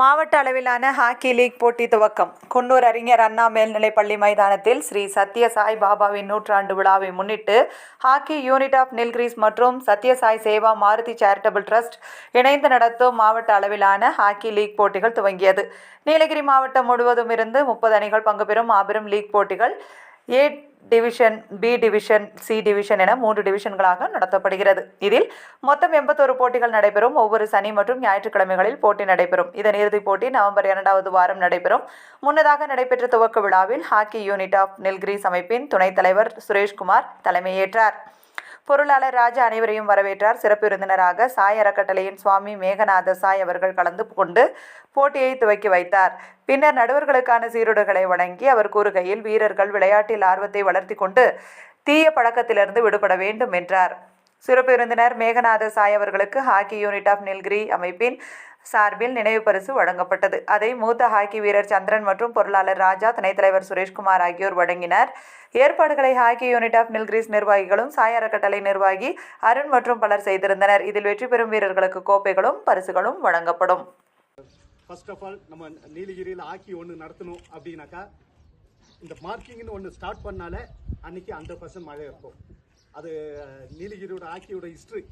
மாவட்ட அளவிலான hockey league போட்டி துவக்கம். குன்னூர் அறிஞர் அண்ணா மேல்நிலைப் பள்ளி மைதானத்தில் ஸ்ரீ சத்ய சாய் பாபாவின் நூற்றாண்டு விழாவை முன்னிட்டு ஹாக்கி யூனிட் ஆஃப் நில்கிரீஸ் மற்றும் சத்ய சாய் சேவா மாருதி சேரிட்டபிள் ட்ரஸ்ட் இணைந்து நடத்தும் மாவட்ட அளவிலான ஹாக்கி லீக் போட்டிகள் துவங்கியது. நீலகிரி மாவட்டம் முழுவதும் இருந்து முப்பது அணிகள் பங்குபெறும் மாபெரும் லீக் போட்டிகள் A division B division C division என மூன்று டிவிஷன்களாக நடத்தப்படுகிறது. இதில் மொத்தம் எண்பத்தொரு போட்டிகள் நடைபெறும். ஒவ்வொரு சனி மற்றும் ஞாயிற்றுக்கிழமைகளில் போட்டி நடைபெறும். இதன் இறுதிப் போட்டி நவம்பர் இரண்டாவது வாரம் நடைபெறும். முன்னதாக நடைபெற்ற துவக்க விழாவில் ஹாக்கி யூனிட் ஆஃப் நில்கிரி அமைப்பின் துணைத் தலைவர் சுரேஷ்குமார் தலைமையேற்றார். பொருளாளர் ராஜா அனைவரையும் வரவேற்றார். சிறப்பு விருந்தினராக சாய் அறக்கட்டளையின் சுவாமி மேகநாத சாய் அவர்கள் கலந்து கொண்டு போட்டியை துவக்கி வைத்தார். பின்னர் நடுவர்களுக்கான சீருடைகளை வழங்கி அவர் கூறுகையில் வீரர்கள் விளையாட்டில் ஆர்வத்தை வளர்த்தி கொண்டு தீய பழக்கத்திலிருந்து விடுபட வேண்டும் என்றார். சிறப்பு விருந்தினர் மேகநாத சாய் அவர்களுக்கு ஹாக்கி யூனிட் ஆஃப் நில்கிரி அமைப்பின் சார்பில் நினைவு பரிசு வழங்கப்பட்டது. அதை மூத்த ஹாக்கி வீரர் சந்திரன் மற்றும் பொருளாளர் ராஜா துணைத் தலைவர் சுரேஷ்குமார் ஆகியோர் வழங்கினர். ஏற்பாடுகளை ஹாக்கி யூனிட் ஆஃப் நில்கிரிஸ் நிர்வாகிகளும் சாய் அறக்கட்டளை நிர்வாகி அருண் மற்றும் பலர் செய்திருந்தனர். இதில் வெற்றி பெறும் வீரர்களுக்கு கோப்பைகளும் பரிசுகளும் வழங்கப்படும். ஃபர்ஸ்ட் ஆஃப் ஆல் நம்ம நீலகிரியில் ஹாக்கி ஒன்று நடத்தணும் அப்படின்னாக்கா இந்த மார்க்கிங்னு ஒன்று ஸ்டார்ட் பண்ணாலே அன்னைக்கு ஹண்ட்ரட் பர்சன்ட் மழை இருக்கும். அது நீலகிரியோட ஆக்கியோட ஹிஸ்ட்ரி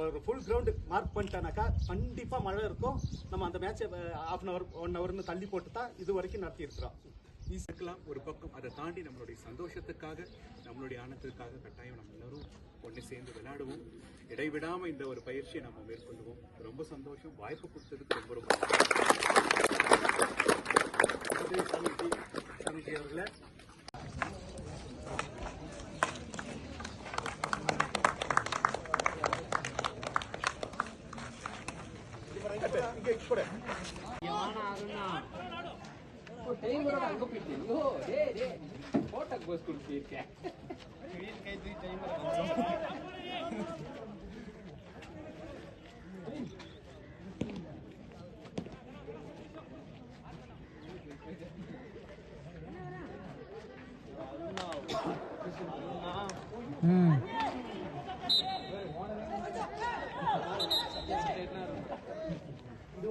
ஒரு ஃபுல் கிரவுண்டு மார்க் பண்ணிட்டானாக்கா கண்டிப்பாக மழை இருக்கும். நம்ம அந்த மேட்சை ஹாஃப் அன் ஹவர் ஒன் ஹவர்னு தள்ளி போட்டு தான் இது வரைக்கும் நடத்தியிருக்கிறோம் இருக்கலாம் ஒரு பக்கம் அதை தாண்டி நம்மளுடைய சந்தோஷத்துக்காக நம்மளுடைய ஆனந்தத்துக்காக கட்டாயம் நம்ம எல்லாரும் ஒன்று சேர்ந்து விளையாடுவோம். இடைவிடாமல் இந்த ஒரு பயிற்சியை நம்ம மேற்கொள்வோம். ரொம்ப சந்தோஷம். வாய்ப்பு கொடுத்ததுக்கு ரொம்ப ரொம்ப ಟೈಮ್ ಕೊಡ್ತೀನಿ ดู